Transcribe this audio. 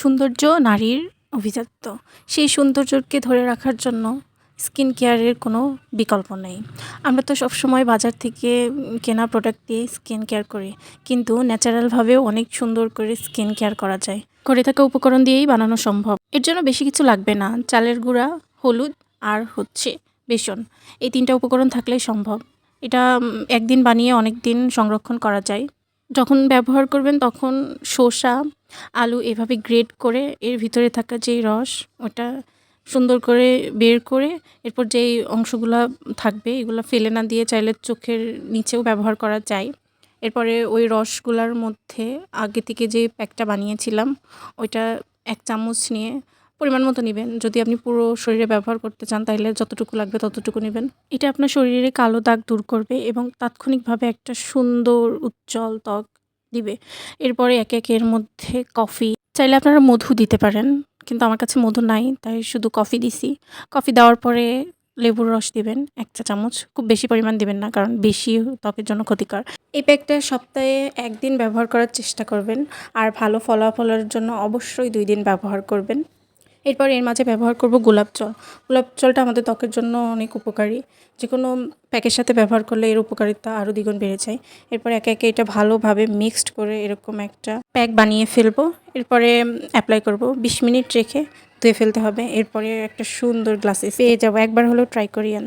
সৌন্দর্য নারীর অভিজাত্য। সেই সৌন্দর্যকে ধরে রাখার জন্য স্কিন কেয়ারের কোনো বিকল্প নেই। আমরা তো সবসময় বাজার থেকে কেনা প্রোডাক্ট দিয়ে স্কিন কেয়ার করি, কিন্তু ন্যাচারালভাবেও অনেক সুন্দর করে স্কিন কেয়ার করা যায়। ঘরে থাকা উপকরণ দিয়েই বানানো সম্ভব। এর জন্য বেশি কিছু লাগবে না। চালের গুঁড়া, হলুদ আর হচ্ছে বেসন। এই তিনটা উপকরণ থাকলেই সম্ভব। এটা একদিন বানিয়ে অনেক দিন সংরক্ষণ করা যায়। যখন ব্যবহার করবেন তখন শসা আলু এভাবে গ্রেট করে এর ভিতরে থাকা যেই রস, ওটা সুন্দর করে বের করে এরপর যেই অংশগুলো থাকবে, এগুলো ফেলে না দিয়ে চাইলে চোখের নিচেও ব্যবহার করা যায়। এরপরে ওই রসগুলার মধ্যে আগে থেকে যে প্যাকটা বানিয়েছিলাম, ওইটা এক চামচ নিয়ে পরিমাণ মতো নেবেন। যদি আপনি পুরো শরীরে ব্যবহার করতে চান তাহলে যতটুকু লাগবে ততটুকু নেবেন। এটা আপনার শরীরে কালো দাগ দূর করবে এবং তাৎক্ষণিকভাবে একটা সুন্দর উজ্জ্বল ত্বক দিবে। এরপরে একে একে এর মধ্যে কফি। চাইলে আপনারা মধু দিতে পারেন, কিন্তু আমার কাছে মধু নাই, তাই শুধু কফি দিছি। কফি দেওয়ার পরে লেবুর রস দিবেন, এক চা চামচ। খুব বেশি পরিমাণ দিবেন না, কারণ বেশি ত্বকের জন্য ক্ষতিকর। এই প্যাকটা সপ্তাহে একদিন ব্যবহার করার চেষ্টা করবেন, আর ভালো ফলাফলের জন্য অবশ্যই দুই দিন ব্যবহার করবেন। এরপর এর মাঝে ব্যবহার করব গোলাপ জল। গোলাপ জলটা আমাদের ত্বকের জন্য অনেক উপকারী। যে কোনো প্যাকের সাথে ব্যবহার করলে এর উপকারিতা আরও দ্বিগুণ বেড়ে যায়। এরপর একে একে এটা ভালোভাবে মিক্সড করে এরকম একটা প্যাক বানিয়ে ফেলব। এরপরে অ্যাপ্লাই করব। বিশ মিনিট রেখে ধুয়ে ফেলতে হবে। এরপরে একটা সুন্দর গ্লাসে পেয়ে যাব। একবার হলেও ট্রাই করিয়েন।